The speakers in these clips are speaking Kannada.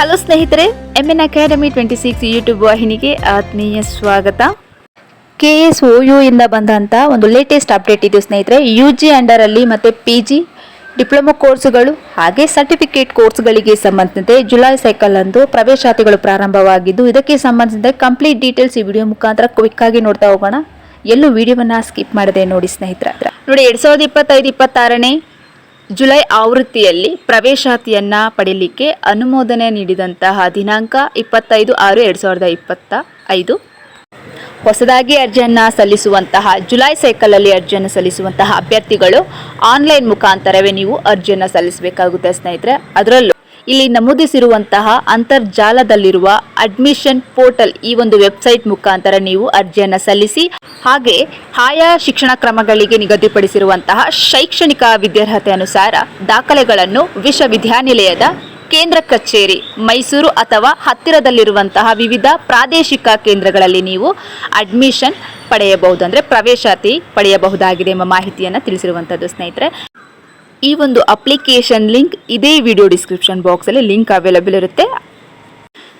ಹಲೋ ಸ್ನೇಹಿತರೆ M N academy twenty six YouTube ವಾಹಿನಿಗೆ ಆತ್ಮೀಯ ಸ್ವಾಗತ. ಕೆ ಎಸ್ ಒ ಯು ಇಂದ ಬಂದಂಥ ಒಂದು ಲೇಟೆಸ್ಟ್ ಅಪ್ಡೇಟ್ ಇದು ಸ್ನೇಹಿತರೆ. ಯು ಜಿ ಅಂಡರಲ್ಲಿ ಮತ್ತು ಪಿ ಜಿ ಡಿಪ್ಲೊಮಾ ಕೋರ್ಸ್ಗಳು ಹಾಗೆ ಸರ್ಟಿಫಿಕೇಟ್ ಕೋರ್ಸ್ಗಳಿಗೆ ಸಂಬಂಧಿಸಿದಂತೆ ಜುಲೈ ಸೈಕಲ್ ಅಂದು ಪ್ರವೇಶಾತಿಗಳು ಪ್ರಾರಂಭವಾಗಿದ್ದು, ಇದಕ್ಕೆ ಸಂಬಂಧಿಸಿದಂತೆ ಕಂಪ್ಲೀಟ್ ಡೀಟೇಲ್ಸ್ ಈ ವಿಡಿಯೋ ಮುಖಾಂತರ ಕ್ವಿಕ್ ಆಗಿ ನೋಡ್ತಾ ಹೋಗೋಣ. ಎಲ್ಲೂ ವಿಡಿಯೋವನ್ನು ಸ್ಕಿಪ್ ಮಾಡದೆ ನೋಡಿ ಸ್ನೇಹಿತರ. ನೋಡಿ, ಎರಡ್ ಸಾವಿರದ ಇಪ್ಪತ್ತೈದು, ಇಪ್ಪತ್ತಾರನೇ ಜುಲೈ ಆವೃತ್ತಿಯಲ್ಲಿ ಪ್ರವೇಶಾತಿಯನ್ನ ಪಡೆಯಲಿಕ್ಕೆ ಅನುಮೋದನೆ ನೀಡಿದಂತಹ ದಿನಾಂಕ ಇಪ್ಪತ್ತೈದು ಆರು ಎರಡು ಸಾವಿರದ ಇಪ್ಪತ್ತ ಐದು. ಹೊಸದಾಗಿ ಅರ್ಜಿಯನ್ನು ಸಲ್ಲಿಸುವಂತಹ, ಜುಲೈ ಸೈಕಲಲ್ಲಿ ಅರ್ಜಿಯನ್ನು ಸಲ್ಲಿಸುವಂತಹ ಅಭ್ಯರ್ಥಿಗಳು ಆನ್ಲೈನ್ ಮುಖಾಂತರವೇ ನೀವು ಅರ್ಜಿಯನ್ನು ಸಲ್ಲಿಸಬೇಕಾಗುತ್ತೆ ಸ್ನೇಹಿತರೆ. ಅದರಲ್ಲೂ ಇಲ್ಲಿ ನಮೂದಿಸಿರುವಂತಹ ಅಂತರ್ಜಾಲದಲ್ಲಿರುವ ಅಡ್ಮಿಷನ್ ಪೋರ್ಟಲ್ ಈ ಒಂದು ವೆಬ್ಸೈಟ್ ಮುಖಾಂತರ ನೀವು ಅರ್ಜಿಯನ್ನು ಸಲ್ಲಿಸಿ, ಹಾಗೆ ಆಯಾ ಶಿಕ್ಷಣ ಕ್ರಮಗಳಿಗೆ ನಿಗದಿಪಡಿಸಿರುವಂತಹ ಶೈಕ್ಷಣಿಕ ವಿದ್ಯಾರ್ಹತೆ ಅನುಸಾರ ದಾಖಲೆಗಳನ್ನು ವಿಶ್ವವಿದ್ಯಾನಿಲಯದ ಕೇಂದ್ರ ಕಚೇರಿ, ಮೈಸೂರು ಅಥವಾ ಹತ್ತಿರದಲ್ಲಿರುವಂತಹ ವಿವಿಧ ಪ್ರಾದೇಶಿಕ ಕೇಂದ್ರಗಳಲ್ಲಿ ನೀವು ಅಡ್ಮಿಷನ್ ಪಡೆಯಬಹುದು. ಅಂದರೆ ಪ್ರವೇಶಾತಿ ಪಡೆಯಬಹುದಾಗಿದೆ ಎಂಬ ಮಾಹಿತಿಯನ್ನು ತಿಳಿಸಿರುವಂಥದ್ದು ಸ್ನೇಹಿತರೆ. ಈ ಒಂದು ಅಪ್ಲಿಕೇಶನ್ ಲಿಂಕ್ ಇದೇ ವಿಡಿಯೋ ಡಿಸ್ಕ್ರಿಪ್ಷನ್ ಬಾಕ್ಸಲ್ಲಿ ಲಿಂಕ್ ಅವೈಲಬಲ್ ಇರುತ್ತೆ.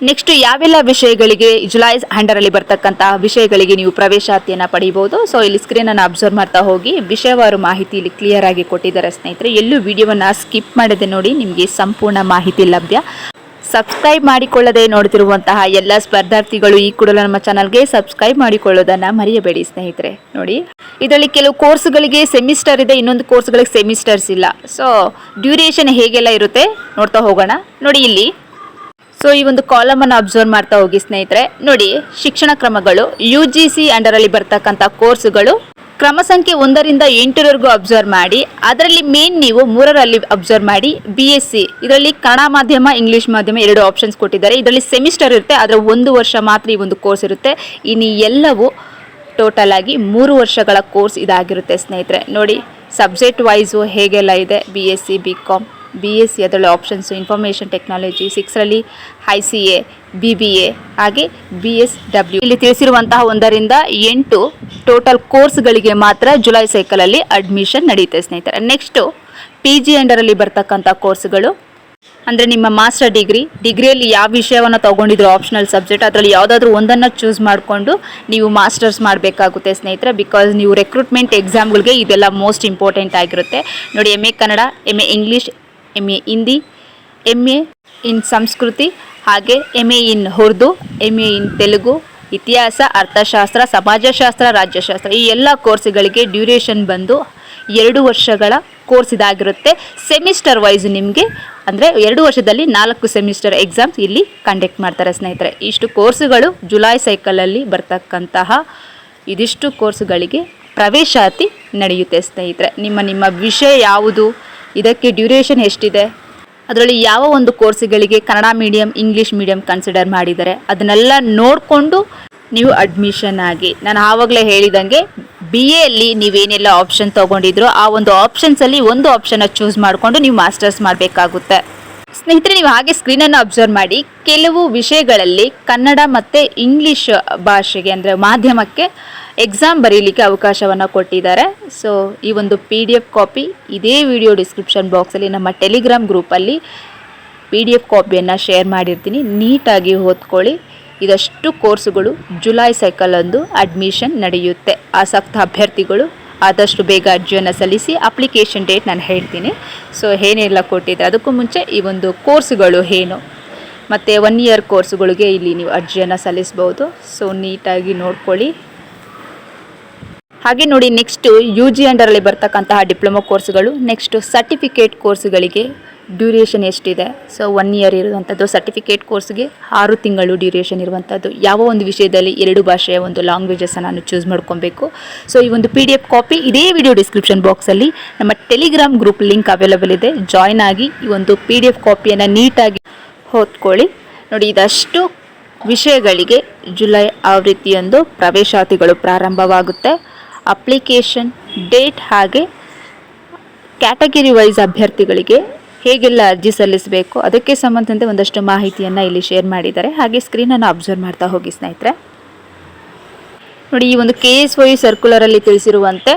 ನೆಕ್ಸ್ಟ್ ಯಾವೆಲ್ಲ ವಿಷಯಗಳಿಗೆ ಜುಲೈಸ್ ಹಂಡರಲ್ಲಿ ಬರ್ತಕ್ಕಂತಹ ವಿಷಯಗಳಿಗೆ ನೀವು ಪ್ರವೇಶಾತಿಯನ್ನು ಪಡೆಯಬಹುದು ಸೊ ಇಲ್ಲಿ ಸ್ಕ್ರೀನನ್ನು ಅಬ್ಸರ್ವ್ ಮಾಡ್ತಾ ಹೋಗಿ. ವಿಷಯವಾರು ಮಾಹಿತಿ ಇಲ್ಲಿ ಕ್ಲಿಯರ್ ಆಗಿ ಕೊಟ್ಟಿದ್ದಾರೆ ಸ್ನೇಹಿತರೆ. ಎಲ್ಲೂ ವಿಡಿಯೋವನ್ನು ಸ್ಕಿಪ್ ಮಾಡದೆ ನೋಡಿ, ನಿಮಗೆ ಸಂಪೂರ್ಣ ಮಾಹಿತಿ ಲಭ್ಯ. ಸಬ್ಸ್ಕ್ರೈಬ್ ಮಾಡಿಕೊಳ್ಳದೆ ನೋಡ್ತಿರುವಂತಹ ಎಲ್ಲ ಸ್ಪರ್ಧಾರ್ಥಿಗಳು ಈ ಕೂಡಲೇ ನಮ್ಮ ಚಾನಲ್ಗೆ ಸಬ್ಸ್ಕ್ರೈಬ್ ಮಾಡಿಕೊಳ್ಳೋದನ್ನ ಮರೆಯಬೇಡಿ ಸ್ನೇಹಿತರೆ. ನೋಡಿ, ಇದರಲ್ಲಿ ಕೆಲವು ಕೋರ್ಸ್ಗಳಿಗೆ ಸೆಮಿಸ್ಟರ್ ಇದೆ, ಇನ್ನೊಂದು ಕೋರ್ಸ್ಗಳಿಗೆ ಸೆಮಿಸ್ಟರ್ಸ್ ಇಲ್ಲ. ಸೊ ಡ್ಯೂರೇಷನ್ ಹೇಗೆಲ್ಲ ಇರುತ್ತೆ ನೋಡ್ತಾ ಹೋಗೋಣ. ನೋಡಿ ಇಲ್ಲಿ. ಸೊ ಈ ಒಂದು ಕಾಲಮ್ ಅನ್ನು ಅಬ್ಸರ್ವ್ ಮಾಡ್ತಾ ಹೋಗಿ ಸ್ನೇಹಿತರೆ. ನೋಡಿ, ಶಿಕ್ಷಣ ಕ್ರಮಗಳು ಯು ಜಿ ಸಿ ಅಂಡರಲ್ಲಿ ಬರ್ತಕ್ಕಂಥ ಕೋರ್ಸುಗಳು ಕ್ರಮ ಸಂಖ್ಯೆ ಒಂದರಿಂದ ಎಂಟರವರೆಗೂ ಅಬ್ಸರ್ವ್ ಮಾಡಿ, ಅದರಲ್ಲಿ ಮೇನ್ ನೀವು ಮೂರರಲ್ಲಿ ಅಬ್ಸರ್ವ್ ಮಾಡಿ ಬಿ ಎಸ್ ಸಿ ಇದರಲ್ಲಿ ಕನ್ನಡ ಮಾಧ್ಯಮ ಇಂಗ್ಲಿಷ್ ಮಾಧ್ಯಮ ಎರಡು ಆಪ್ಷನ್ಸ್ ಕೊಟ್ಟಿದ್ದಾರೆ. ಇದರಲ್ಲಿ ಸೆಮಿಸ್ಟರ್ ಇರುತ್ತೆ, ಅದರ ಒಂದು ವರ್ಷ ಮಾತ್ರ ಈ ಒಂದು ಕೋರ್ಸ್ ಇರುತ್ತೆ. ಇನ್ನು ಎಲ್ಲವೂ ಟೋಟಲ್ ಆಗಿ ಮೂರು ವರ್ಷಗಳ ಕೋರ್ಸ್ ಇದಾಗಿರುತ್ತೆ ಸ್ನೇಹಿತರೆ. ನೋಡಿ ಸಬ್ಜೆಕ್ಟ್ ವೈಸು ಹೇಗೆಲ್ಲ ಇದೆ? B S C B com B S C ಅದರಲ್ಲಿ options information technology ಸಿಕ್ಸ್ರಲ್ಲಿ I C A B B A ಹಾಗೆ ಬಿ ಎಸ್ ಡಬ್ಲ್ಯೂ ಇಲ್ಲಿ ತಿಳಿಸಿರುವಂತಹ ಒಂದರಿಂದ ಎಂಟು ಟೋಟಲ್ ಕೋರ್ಸ್ಗಳಿಗೆ ಮಾತ್ರ ಜುಲೈ ಸೈಕಲಲ್ಲಿ ಅಡ್ಮಿಷನ್ ನಡೆಯುತ್ತೆ ಸ್ನೇಹಿತರೆ. ನೆಕ್ಸ್ಟು ಪಿ ಜಿ ಅಂಡರಲ್ಲಿ ಬರ್ತಕ್ಕಂಥ ಕೋರ್ಸ್ಗಳು. ಅಂದರೆ ನಿಮ್ಮ ಮಾಸ್ಟರ್ ಡಿಗ್ರಿ, ಡಿಗ್ರಿಯಲ್ಲಿ ಯಾವ ವಿಷಯವನ್ನು ತೊಗೊಂಡಿದ್ರು ಆಪ್ಷನಲ್ ಸಬ್ಜೆಕ್ಟ್ ಅದರಲ್ಲಿ ಯಾವುದಾದ್ರೂ ಒಂದನ್ನು ಚೂಸ್ ಮಾಡಿಕೊಂಡು ನೀವು ಮಾಸ್ಟರ್ಸ್ ಮಾಡಬೇಕಾಗುತ್ತೆ, ಸ್ನೇಹಿತರೆ ಬಿಕಾಸ್ ನೀವು ರೆಕ್ರೂಟ್ಮೆಂಟ್ ಎಕ್ಸಾಮ್ಗಳಿಗೆ ಇದೆಲ್ಲ ಮೋಸ್ಟ್ ಇಂಪಾರ್ಟೆಂಟ್ ಆಗಿರುತ್ತೆ. ನೋಡಿ M A Kannada M A English M A Hindi M A in ಸಂಸ್ಕೃತಿ, ಹಾಗೆ M A in Urdu M A in Telugu ಇತಿಹಾಸ, ಅರ್ಥಶಾಸ್ತ್ರ, ಸಮಾಜಶಾಸ್ತ್ರ, ರಾಜ್ಯಶಾಸ್ತ್ರ ಈ ಎಲ್ಲ ಕೋರ್ಸ್ಗಳಿಗೆ ಡ್ಯೂರೇಷನ್ ಬಂದು ಎರಡು ವರ್ಷಗಳ ಕೋರ್ಸ್ ಇದಾಗಿರುತ್ತೆ. ಸೆಮಿಸ್ಟರ್ ವೈಸ್ ನಿಮಗೆ ಅಂದರೆ ಎರಡು ವರ್ಷದಲ್ಲಿ ನಾಲ್ಕು ಸೆಮಿಸ್ಟರ್ ಎಕ್ಸಾಮ್ಸ್ ಇಲ್ಲಿ ಕಂಡಕ್ಟ್ ಮಾಡ್ತಾರೆ ಸ್ನೇಹಿತರೆ. ಇಷ್ಟು ಕೋರ್ಸುಗಳು ಜುಲೈ ಸೈಕಲಲ್ಲಿ ಬರ್ತಕ್ಕಂತಹ ಇದಿಷ್ಟು ಕೋರ್ಸ್ಗಳಿಗೆ ಪ್ರವೇಶಾತಿ ನಡೆಯುತ್ತೆ ಸ್ನೇಹಿತರೆ. ನಿಮ್ಮ ನಿಮ್ಮ ವಿಷಯ ಯಾವುದು? ಇದಕ್ಕೆ ಡ್ಯೂರೇಷನ್ ಎಷ್ಟಿದೆ? ಅದರಲ್ಲಿ ಯಾವ ಒಂದು ಕೋರ್ಸ್ಗಳಿಗೆ Kannada medium, English medium consider ಮಾಡಿದ್ದಾರೆ ಅದನ್ನೆಲ್ಲ ನೋಡಿಕೊಂಡು ನೀವು ಅಡ್ಮಿಷನ್ ಆಗಿ. ನಾನು ಆವಾಗಲೇ ಹೇಳಿದಂಗೆ ಬಿ ಎಲ್ಲಿ ನೀವೇನೆಲ್ಲ ಆಪ್ಷನ್ ತೊಗೊಂಡಿದ್ರು ಆ ಒಂದು ಆಪ್ಷನ್ಸಲ್ಲಿ ಒಂದು ಆಪ್ಷನ್ನ ಚೂಸ್ ಮಾಡಿಕೊಂಡು ನೀವು ಮಾಸ್ಟರ್ಸ್ ಮಾಡಬೇಕಾಗುತ್ತೆ. ಸ್ನೇಹಿತರೆ, ನೀವು ಹಾಗೆ ಸ್ಕ್ರೀನನ್ನು ಅಬ್ಸರ್ವ್ ಮಾಡಿ, ಕೆಲವು ವಿಷಯಗಳಲ್ಲಿ ಕನ್ನಡ ಮತ್ತು ಇಂಗ್ಲೀಷ್ ಭಾಷೆಗೆ ಅಂದರೆ ಮಾಧ್ಯಮಕ್ಕೆ ಎಕ್ಸಾಮ್ ಬರೀಲಿಕ್ಕೆ ಅವಕಾಶವನ್ನು ಕೊಟ್ಟಿದ್ದಾರೆ. ಸೊ ಈ ಒಂದು ಪಿ ಡಿ ಎಫ್ ಕಾಪಿ ಇದೇ ವಿಡಿಯೋ ಡಿಸ್ಕ್ರಿಪ್ಷನ್ ಬಾಕ್ಸಲ್ಲಿ ನಮ್ಮ ಟೆಲಿಗ್ರಾಮ್ ಗ್ರೂಪಲ್ಲಿ ಪಿ ಡಿ ಎಫ್ ಕಾಪಿಯನ್ನು ಶೇರ್ ಮಾಡಿರ್ತೀನಿ. ನೀಟಾಗಿ ಓದ್ಕೊಳ್ಳಿ. ಇದಷ್ಟು ಕೋರ್ಸುಗಳು ಜುಲೈ ಸೈಕಲ್ ಅಂದು ಅಡ್ಮಿಷನ್ ನಡೆಯುತ್ತೆ. ಆಸಕ್ತ ಅಭ್ಯರ್ಥಿಗಳು ಆದಷ್ಟು ಬೇಗ ಅರ್ಜಿಯನ್ನು ಸಲ್ಲಿಸಿ ಅಪ್ಲಿಕೇಶನ್ ಡೇಟ್ ನಾನು ಹೇಳ್ತೀನಿ. ಸೊ ಏನೆಲ್ಲ ಕೊಟ್ಟಿದ್ದೆ ಅದಕ್ಕೂ ಮುಂಚೆ ಈ ಒಂದು ಕೋರ್ಸುಗಳು ಏನು? ಮತ್ತು ಒನ್ ಇಯರ್ ಕೋರ್ಸುಗಳಿಗೆ ಇಲ್ಲಿ ನೀವು ಅರ್ಜಿಯನ್ನು ಸಲ್ಲಿಸ್ಬೋದು. ಸೊ ನೀಟಾಗಿ ನೋಡ್ಕೊಳ್ಳಿ. ಹಾಗೆ ನೋಡಿ ನೆಕ್ಸ್ಟ್ ಯು ಜಿ ಅಂಡರಲ್ಲಿ ಬರ್ತಕ್ಕಂತಹ ಡಿಪ್ಲೊಮೊ ಕೋರ್ಸ್ಗಳು ನೆಕ್ಸ್ಟ್ ಸರ್ಟಿಫಿಕೇಟ್ ಕೋರ್ಸ್ಗಳಿಗೆ ಡ್ಯೂರೇಷನ್ ಎಷ್ಟಿದೆ? ಸೊ ಒನ್ ಇಯರ್ ಇರುವಂಥದ್ದು ಸರ್ಟಿಫಿಕೇಟ್ ಕೋರ್ಸ್ಗೆ ಆರು ತಿಂಗಳು ಡ್ಯೂರೇಷನ್ ಇರುವಂಥದ್ದು ಯಾವ ಒಂದು ವಿಷಯದಲ್ಲಿ ಎರಡು ಭಾಷೆಯ ಒಂದು ಲ್ಯಾಂಗ್ವೇಜಸ್ಸನ್ನು ನಾನು ಚೂಸ್ ಮಾಡ್ಕೊಬೇಕು. ಸೊ ಈ ಒಂದು ಪಿ ಡಿ ಎಫ್ ಕಾಪಿ ಇದೇ ವಿಡಿಯೋ ಡಿಸ್ಕ್ರಿಪ್ಷನ್ ಬಾಕ್ಸಲ್ಲಿ ನಮ್ಮ ಟೆಲಿಗ್ರಾಮ್ ಗ್ರೂಪ್ ಲಿಂಕ್ ಅವೈಲಬಲ್ ಇದೆ. ಜಾಯ್ನ್ ಆಗಿ ಈ ಒಂದು ಪಿ ಡಿ ಎಫ್ ಕಾಪಿಯನ್ನು ನೀಟಾಗಿ ಹೊತ್ಕೊಳ್ಳಿ. ನೋಡಿ, ಇದಷ್ಟು ವಿಷಯಗಳಿಗೆ ಜುಲೈ ಆವೃತ್ತಿಯೊಂದು ಪ್ರವೇಶಾತಿಗಳು ಪ್ರಾರಂಭವಾಗುತ್ತೆ. ಅಪ್ಲಿಕೇಶನ್ ಡೇಟ್ ಹಾಗೆ ಕ್ಯಾಟಗರಿ ವೈಸ್ ಅಭ್ಯರ್ಥಿಗಳಿಗೆ ಹೇಗೆಲ್ಲ ಅರ್ಜಿ ಸಲ್ಲಿಸಬೇಕು, ಅದಕ್ಕೆ ಸಂಬಂಧಿಸಿದಂತೆ ಒಂದಷ್ಟು ಮಾಹಿತಿಯನ್ನು ಇಲ್ಲಿ ಶೇರ್ ಮಾಡಿದ್ದಾರೆ. ಹಾಗೆ ಸ್ಕ್ರೀನನ್ನು ಅಬ್ಸರ್ವ್ ಮಾಡ್ತಾ ಹೋಗಿ ಸ್ನೇಹಿತರೆ. ನೋಡಿ, ಈ ಒಂದು ಕೆ ಎಸ್ ವೈ ಸರ್ಕ್ಯುಲರಲ್ಲಿ ತಿಳಿಸಿರುವಂತೆ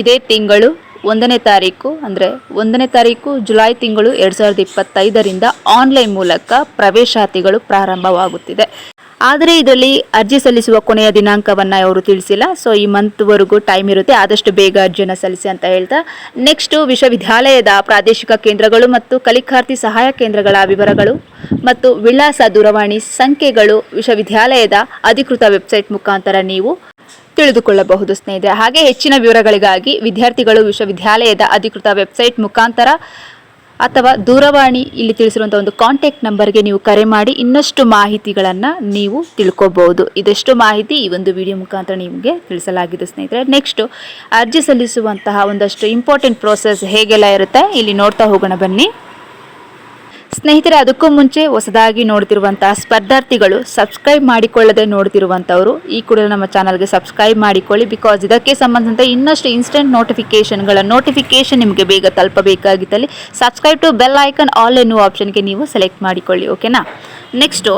ಇದೇ ತಿಂಗಳು ಒಂದನೇ ತಾರೀಕು, ಅಂದರೆ ಒಂದನೇ ತಾರೀಕು ಜುಲೈ ತಿಂಗಳು ಎರಡು ಸಾವಿರದ ಇಪ್ಪತ್ತೈದರಿಂದ ಆನ್ಲೈನ್ ಮೂಲಕ ಪ್ರವೇಶಾತಿಗಳು ಪ್ರಾರಂಭವಾಗುತ್ತಿದೆ. ಆದರೆ ಇದರಲ್ಲಿ ಅರ್ಜಿ ಸಲ್ಲಿಸುವ ಕೊನೆಯ ದಿನಾಂಕವನ್ನು ಅವರು ತಿಳಿಸಿಲ್ಲ. ಸೊ ಈ ಮಂತ್ವರೆಗೂ ಟೈಮ್ ಇರುತ್ತೆ. ಆದಷ್ಟು ಬೇಗ ಅರ್ಜಿಯನ್ನು ಸಲ್ಲಿಸಿ ಅಂತ ಹೇಳ್ತಾ. ನೆಕ್ಸ್ಟು ವಿಶ್ವವಿದ್ಯಾಲಯದ ಪ್ರಾದೇಶಿಕ ಕೇಂದ್ರಗಳು ಮತ್ತು ಕಲಿಕಾರ್ಥಿ ಸಹಾಯ ಕೇಂದ್ರಗಳ ವಿವರಗಳು ಮತ್ತು ವಿಳಾಸ ದೂರವಾಣಿ ಸಂಖ್ಯೆಗಳು ವಿಶ್ವವಿದ್ಯಾಲಯದ ಅಧಿಕೃತ ವೆಬ್ಸೈಟ್ ಮುಖಾಂತರ ನೀವು ತಿಳಿದುಕೊಳ್ಳಬಹುದು ಸ್ನೇಹಿತರೆ. ಹಾಗೆ ಹೆಚ್ಚಿನ ವಿವರಗಳಿಗಾಗಿ ವಿದ್ಯಾರ್ಥಿಗಳು ವಿಶ್ವವಿದ್ಯಾಲಯದ ಅಧಿಕೃತ ವೆಬ್ಸೈಟ್ ಮುಖಾಂತರ ಅಥವಾ ದೂರವಾಣಿ ಇಲ್ಲಿ ತಿಳಿಸಿರುವಂಥ ಒಂದು ಕಾಂಟ್ಯಾಕ್ಟ್ ನಂಬರ್ಗೆ ನೀವು ಕರೆ ಮಾಡಿ ಇನ್ನಷ್ಟು ಮಾಹಿತಿಗಳನ್ನು ನೀವು ತಿಳ್ಕೊಬಹುದು. ಇದಷ್ಟು ಮಾಹಿತಿ? ಈ ಒಂದು ವಿಡಿಯೋ ಮುಖಾಂತರ ನಿಮಗೆ ತಿಳಿಸಲಾಗಿದೆ ಸ್ನೇಹಿತರೆ. ನೆಕ್ಸ್ಟು ಅರ್ಜಿ ಸಲ್ಲಿಸುವಂತಹ ಒಂದಷ್ಟು ಇಂಪಾರ್ಟೆಂಟ್ ಪ್ರೋಸೆಸ್ ಹೇಗೆಲ್ಲ ಇರುತ್ತೆ? ಇಲ್ಲಿ ನೋಡ್ತಾ ಹೋಗೋಣ ಬನ್ನಿ. ಸ್ನೇಹಿತರೆ, ಅದಕ್ಕೂ ಮುಂಚೆ ಹೊಸದಾಗಿ ನೋಡ್ತಿರುವಂತಹ ಸ್ಪರ್ಧಾರ್ಥಿಗಳು ಸಬ್ಸ್ಕ್ರೈಬ್ ಮಾಡಿಕೊಳ್ಳದೆ ನೋಡ್ತಿರುವಂತವರು ಈ ಕೂಡ ನಮ್ಮ ಚಾನಲ್ಗೆ ಸಬ್ಸ್ಕ್ರೈಬ್ ಮಾಡಿಕೊಳ್ಳಿ. ಬಿಕಾಸ್ ಇದಕ್ಕೆ ಸಂಬಂಧಿಸಿದಂತೆ ಇನ್ನಷ್ಟು ಇನ್ಸ್ಟೆಂಟ್ ನೋಟಿಫಿಕೇಶನ್ಗಳ ನೋಟಿಫಿಕೇಶನ್ ನಿಮಗೆ ಬೇಗ ತಲುಪಬೇಕಾಗಿತ್ತಲ್ಲಿ. Subscribe to bell icon all ಎನ್ನುವ ಆಪ್ಷನ್ಗೆ ನೀವು ಸೆಲೆಕ್ಟ್ ಮಾಡಿಕೊಳ್ಳಿ ಓಕೆನಾ next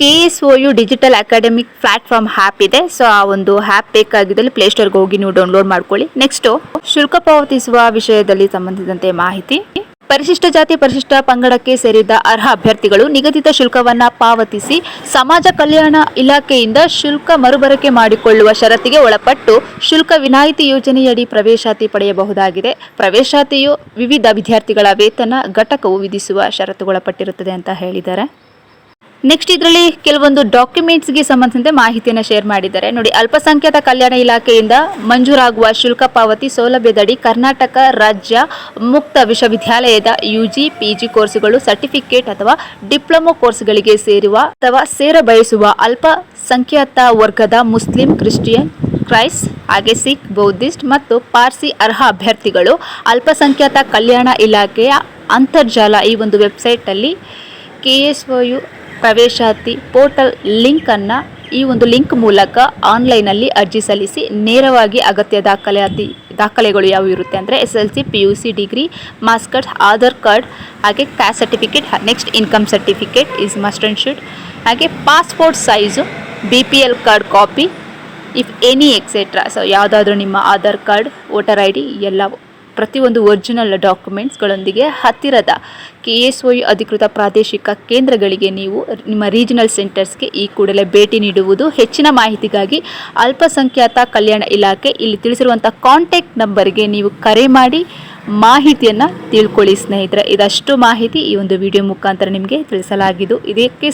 K S O U digital academic platform app ಇದೆ. ಸೊ ಆ ಒಂದು ಆ್ಯಪ್ ಬೇಕಾಗಿದ್ದಲ್ಲಿ ಪ್ಲೇಸ್ಟೋರ್ಗೆ ಹೋಗಿ ನೀವು ಡೌನ್ಲೋಡ್ ಮಾಡ್ಕೊಳ್ಳಿ. ನೆಕ್ಸ್ಟು ಶುಲ್ಕ ಪಾವತಿಸುವ ವಿಷಯದಲ್ಲಿ ಸಂಬಂಧಿಸಿದಂತೆ ಮಾಹಿತಿ. ಪರಿಶಿಷ್ಟ ಜಾತಿ ಪರಿಶಿಷ್ಟ ಪಂಗಡಕ್ಕೆ ಸೇರಿದ ಅರ್ಹ ಅಭ್ಯರ್ಥಿಗಳು ನಿಗದಿತ ಶುಲ್ಕವನ್ನು ಪಾವತಿಸಿ ಸಮಾಜ ಕಲ್ಯಾಣ ಇಲಾಖೆಯಿಂದ ಶುಲ್ಕ ಮರುಬರಕೆ ಮಾಡಿಕೊಳ್ಳುವ ಷರತ್ತಿಗೆ ಒಳಪಟ್ಟು ಶುಲ್ಕ ವಿನಾಯಿತಿ ಯೋಜನೆಯಡಿ ಪ್ರವೇಶಾತಿ ಪಡೆಯಬಹುದಾಗಿದೆ. ಪ್ರವೇಶಾತಿಯು ವಿವಿಧ ವಿದ್ಯಾರ್ಥಿಗಳ ವೇತನ ಘಟಕವು ವಿಧಿಸುವ ಷರತ್ತುಗೊಳಪಟ್ಟಿರುತ್ತದೆ ಅಂತ ಹೇಳಿದ್ದಾರೆ. ನೆಕ್ಸ್ಟ್ ಇದರಲ್ಲಿ ಕೆಲವೊಂದು ಡಾಕ್ಯುಮೆಂಟ್ಸ್ಗೆ ಸಂಬಂಧಿಸಿದಂತೆ ಮಾಹಿತಿಯನ್ನು ಶೇರ್ ಮಾಡಿದ್ದಾರೆ. ನೋಡಿ, ಅಲ್ಪಸಂಖ್ಯಾತ ಕಲ್ಯಾಣ ಇಲಾಖೆಯಿಂದ ಮಂಜೂರಾಗುವ ಶುಲ್ಕ ಪಾವತಿ ಸೌಲಭ್ಯದಡಿ ಕರ್ನಾಟಕ ರಾಜ್ಯ ಮುಕ್ತ ವಿಶ್ವವಿದ್ಯಾಲಯದ ಯುಜಿ ಪಿಜಿ ಕೋರ್ಸ್ಗಳು ಸರ್ಟಿಫಿಕೇಟ್ ಅಥವಾ ಡಿಪ್ಲೊಮೊ ಕೋರ್ಸ್ಗಳಿಗೆ ಸೇರುವ ಅಥವಾ ಸೇರ ಬಯಸುವ ಅಲ್ಪಸಂಖ್ಯಾತ ವರ್ಗದ ಮುಸ್ಲಿಂ, ಕ್ರಿಶ್ಚಿಯನ್ ಕ್ರೈಸ್ಟ್ ಹಾಗೆ ಸಿಖ್, ಬೌದ್ಧಿಸ್ಟ್ ಮತ್ತು ಪಾರ್ಸಿ ಅರ್ಹ ಅಭ್ಯರ್ಥಿಗಳು ಅಲ್ಪಸಂಖ್ಯಾತ ಕಲ್ಯಾಣ ಇಲಾಖೆಯ ಅಂತರ್ಜಾಲ ಈ ಒಂದು ವೆಬ್ಸೈಟಲ್ಲಿ ಕೆ ಎಸ್ ಒ ಯು ಪ್ರವೇಶಾತಿ ಪೋರ್ಟಲ್ ಲಿಂಕನ್ನು ಈ ಒಂದು ಲಿಂಕ್ ಮೂಲಕ ಆನ್ಲೈನಲ್ಲಿ ಅರ್ಜಿ ಸಲ್ಲಿಸಿ ನೇರವಾಗಿ ಅಗತ್ಯ ದಾಖಲಾತಿ, ದಾಖಲೆಗಳು ಯಾವ ಇರುತ್ತೆ ಅಂದರೆ S L C, P U C, degree, marks Aadhaar card, ಹಾಗೆ caste certificate next income certificate is must and should, ಹಾಗೆ passport size, B P L card copy, if any etcetera so ಯಾವುದಾದ್ರೂ ನಿಮ್ಮ Aadhaar card, voter I D ಎಲ್ಲ ಪ್ರತಿಯೊಂದು ಒರಿಜಿನಲ್ ಡಾಕ್ಯುಮೆಂಟ್ಸ್ಗಳೊಂದಿಗೆ ಹತ್ತಿರದ ಕೆ ಎಸ್ ವೈ ಅಧಿಕೃತ ಪ್ರಾದೇಶಿಕ ಕೇಂದ್ರಗಳಿಗೆ ನೀವು ನಿಮ್ಮ ರೀಜನಲ್ ಸೆಂಟರ್ಸ್ಗೆ ಈ ಕೂಡಲೇ ಭೇಟಿ ನೀಡುವುದು. ಹೆಚ್ಚಿನ ಮಾಹಿತಿಗಾಗಿ ಅಲ್ಪಸಂಖ್ಯಾತ ಕಲ್ಯಾಣ ಇಲಾಖೆ ಇಲ್ಲಿ ತಿಳಿಸಿರುವಂಥ ಕಾಂಟ್ಯಾಕ್ಟ್ ನಂಬರ್ಗೆ ನೀವು ಕರೆ ಮಾಡಿ ಮಾಹಿತಿಯನ್ನು ತಿಳ್ಕೊಳ್ಳಿ ಸ್ನೇಹಿತರೆ. ಇದಷ್ಟು ಮಾಹಿತಿ ಈ ಒಂದು ವಿಡಿಯೋ ಮುಖಾಂತರ ನಿಮಗೆ ತಿಳಿಸಲಾಗಿದ್ದು, ಇದಕ್ಕೆ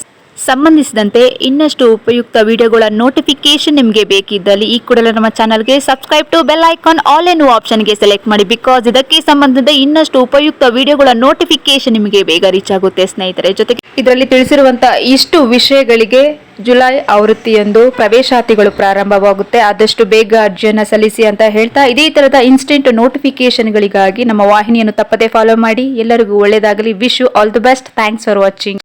ಸಂಬಂಧಿಸಿದಂತೆ ಇನ್ನಷ್ಟು ಉಪಯುಕ್ತ ವಿಡಿಯೋಗಳ ನೋಟಿಫಿಕೇಶನ್ ನಿಮಗೆ ಬೇಕಿದ್ದಲ್ಲಿ ಈ ಕೂಡಲೇ ನಮ್ಮ ಚಾನಲ್ಗೆ subscribe to bell icon all ಎನ್ನುವ ಆಪ್ಷನ್ಗೆ ಸೆಲೆಕ್ಟ್ ಮಾಡಿ ಬಿಕಾಸ್ ಇದಕ್ಕೆ ಸಂಬಂಧಿಸಿದ ಇನ್ನಷ್ಟು ಉಪಯುಕ್ತ ವಿಡಿಯೋಗಳ ನೋಟಿಫಿಕೇಶನ್ ನಿಮಗೆ ಬೇಗ ರೀಚ್ ಆಗುತ್ತೆ ಸ್ನೇಹಿತರೆ. ಜೊತೆಗೆ ಇದರಲ್ಲಿ ತಿಳಿಸಿರುವಂತಹ ಇಷ್ಟು ವಿಷಯಗಳಿಗೆ ಜುಲೈ ಆವೃತ್ತಿಯಂದು ಪ್ರವೇಶಾತಿಗಳು ಪ್ರಾರಂಭವಾಗುತ್ತೆ. ಆದಷ್ಟು ಬೇಗ ಅರ್ಜಿಯನ್ನು ಸಲ್ಲಿಸಿ ಅಂತ ಹೇಳ್ತಾ ಇದೇ ತರದ ಇನ್ಸ್ಟೆಂಟ್ ನೋಟಿಫಿಕೇಶನ್ಗಳಿಗಾಗಿ ನಮ್ಮ ವಾಹಿನಿಯನ್ನು ತಪ್ಪದೆ ಫಾಲೋ ಮಾಡಿ. ಎಲ್ಲರಿಗೂ ಒಳ್ಳೆಯದಾಗಲಿ. Wish you all the best thanks for watching